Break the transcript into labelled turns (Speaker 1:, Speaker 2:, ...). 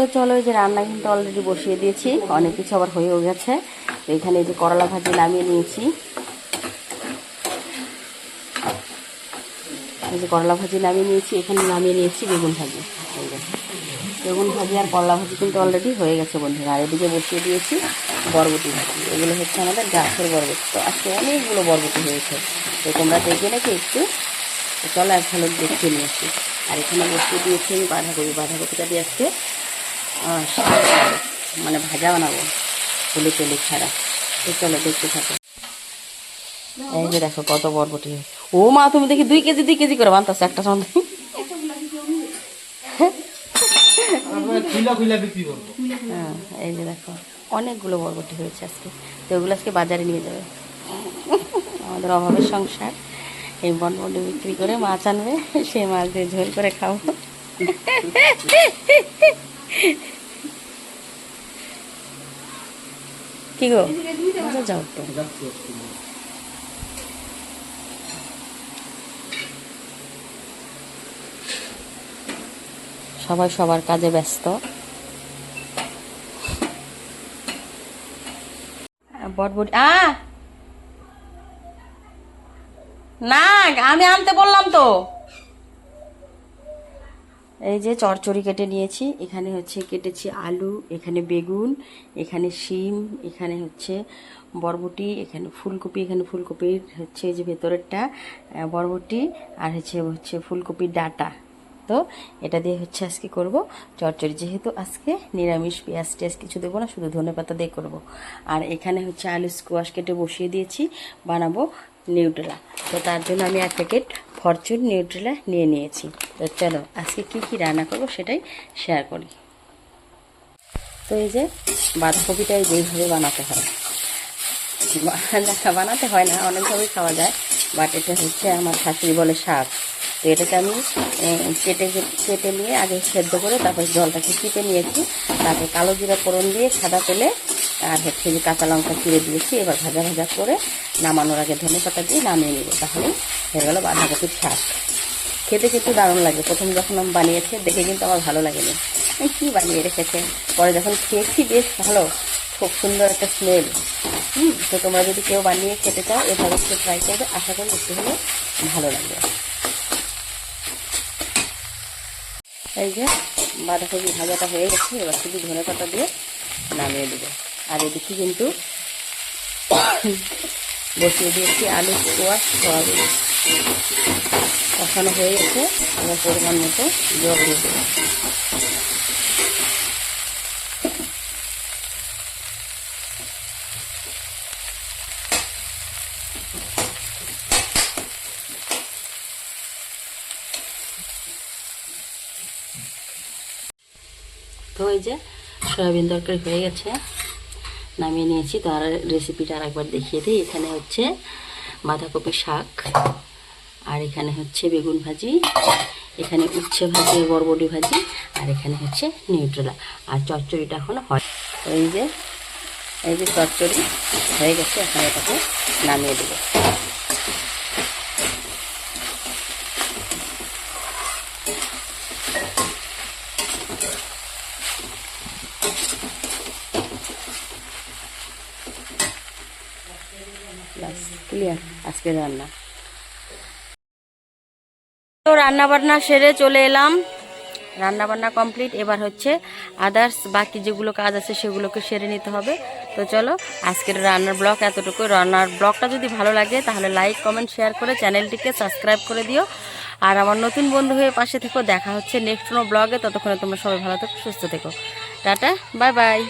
Speaker 1: তো চলো এই যে রান্না কিন্তু অলরেডি বসিয়ে দিয়েছি। অনেক কিছু আবার হয়েও গেছে। এখানে এই যে করলা ভাজি নামিয়ে নিয়েছি। এই যে করলা ভাজি নামিয়ে নিয়েছি। এখানে নামিয়ে নিয়েছি বেগুন ভাজি। বেগুন ভাজি আর করলা ভাজি কিন্তু অলরেডি হয়ে গেছে বন্ধুরা। আর এদিকে বসিয়ে দিয়েছি বরবটি ভাজি। এগুলো হচ্ছে আমাদের গাছের বরবটি। তো আজকে অনেকগুলো বরবটি হয়েছে। তো তোমরা দেখবে নাকি একটু? চলো এক ভালো দেখতে নিয়ে আসি আর এখানে বসিয়ে দিয়েছি আমি বাঁধাকপি। বাঁধাকপিটা দিয়ে আজকে মানে ভাজা বানাবো। হলুদ টলুদ ছাড়া তো চলো দেখতে থাকো। এই যে দেখো কত বরবটি। ও মা তুমি দেখি দুই কেজি দুই কেজি করে বানতেছো একটা
Speaker 2: করব।
Speaker 1: হ্যাঁ এই যে দেখো অনেকগুলো বরবটি হয়েছে আজকে। তো ওগুলো আজকে বাজারে নিয়ে যাবে। আমাদের অভাবের সংসার। এই বরবটি বিক্রি করে মাছ আনবে সেই মাছ দিয়ে ঝোল করে খাব। কি গো? যাও তো। সবাই সবার কাজে ব্যস্ত। বটবটি আ! না আমি আনতে বললাম তো। এই যে চরচড়ি কেটে নিয়েছি, এখানে হচ্ছে কেটেছি আলু, এখানে বেগুন, এখানে শিম, এখানে হচ্ছে বরবটি, এখানে ফুলকপি, এখানে ফুলকপির হচ্ছে যে ভেতরেরটা বরবটি আর হচ্ছে হচ্ছে ফুলকপির ডাটা। তো এটা দিয়ে হচ্ছে আজকে করব চচ্চড়ি যেহেতু আজকে নিরামিষ, পেঁয়াজ টেয়াজ কিছু দেবো না, শুধু ধনে পাতা দিয়ে করব। আর এখানে হচ্ছে আলু স্কোয়াশ কেটে বসিয়ে দিয়েছি, বানাবো নিউট্রেলা তো তার জন্য আমি এক প্যাকেট ফরচুন নিউট্রেলা নিয়ে নিয়েছি। তো চলো, আজকে কি কি রান্না করব সেটাই শেয়ার করি। তো এই যে বাঁধাকপিটাই যেইভাবে বানাতে হয়। বানাতে হয় না, অনেকভাবেই খাওয়া যায় বাট এটা হচ্ছে আমার শাশুড়ি বলে শাক তো এটাকে আমি কেটে কেটে নিয়ে আগে সেদ্ধ করে তারপর জলটাকে চিপে নিয়েছি। তারপর কালো জিরা ফোড়ন দিয়ে সাদা তেলে আর হচ্ছে যে কাঁচা লঙ্কা চিড়ে দিয়েছি, এবার ভাজা ভাজা করে নামানোর আগে ধনে পাতা দিয়ে নামিয়ে নেব তাহলে হয়ে গেলো বাঁধাকপির শাক খেতে খেতে দারুণ লাগে। প্রথম যখন আমি বানিয়েছি, দেখে কিন্তু আমার ভালো লাগেনি। কী বানিয়ে রেখেছে? পরে যখন খেয়েছি, বেশ ভালো, খুব সুন্দর একটা স্মেল হুম, তো তোমরা যদি কেউ বানিয়ে খেতে চাও, এভাবে একটু ট্রাই করবে। আশা করি একটু হলে ভালো লাগবে। এই যে, বাঁধাকপি ভাজাটা হয়ে গেছে। এবার শুধু ধনে পাতা দিয়ে নামিয়ে দেবো। আর এদিকে কিন্তু বসিয়ে দিয়েছি আলু স্কোয়াশ সয়াবিন। কষানো হয়ে গেছে। এবার পরিমাণ মতো জল দিয়ে দেবো। তো যে সয়াবিন তরকারি হয়ে গেছে। নামিয়ে নিয়েছি। তো আর রেসিপিটা আর একবার দেখিয়ে দিই। এখানে হচ্ছে বাঁধাকপি শাক। আর এখানে হচ্ছে বেগুন ভাজি, এখানে উচ্ছে ভাজি, বরবটি ভাজি, আর এখানে হচ্ছে নিউট্রেলা। আর চচ্চড়িটা এখন হয়। এই যে এই যে চচ্চড়ি হয়ে গেছে, এখন এটাকে নামিয়ে দেবো। ক্লিয়ার আজকে রান্না। তো রান্না বান্না সেরে চলে এলাম। রান্না বান্না কমপ্লিট। এবার হচ্ছে আদার্স বাকি যেগুলো কাজ আছে সেগুলোকে সেরে নিতে হবে। তো চলো, আজকের রান্নার ব্লগ এতটুকু রান্নার ব্লগটা যদি ভালো লাগে, তাহলে লাইক কমেন্ট শেয়ার করে চ্যানেলটিকে সাবস্ক্রাইব করে দিও। আর আমার নতুন বন্ধু হয়ে পাশে থেকো। দেখা হচ্ছে নেক্সট কোনো ব্লগে। ততক্ষণে তোমরা সবাই ভালো থেকো, সুস্থ থেকো। Tata bye bye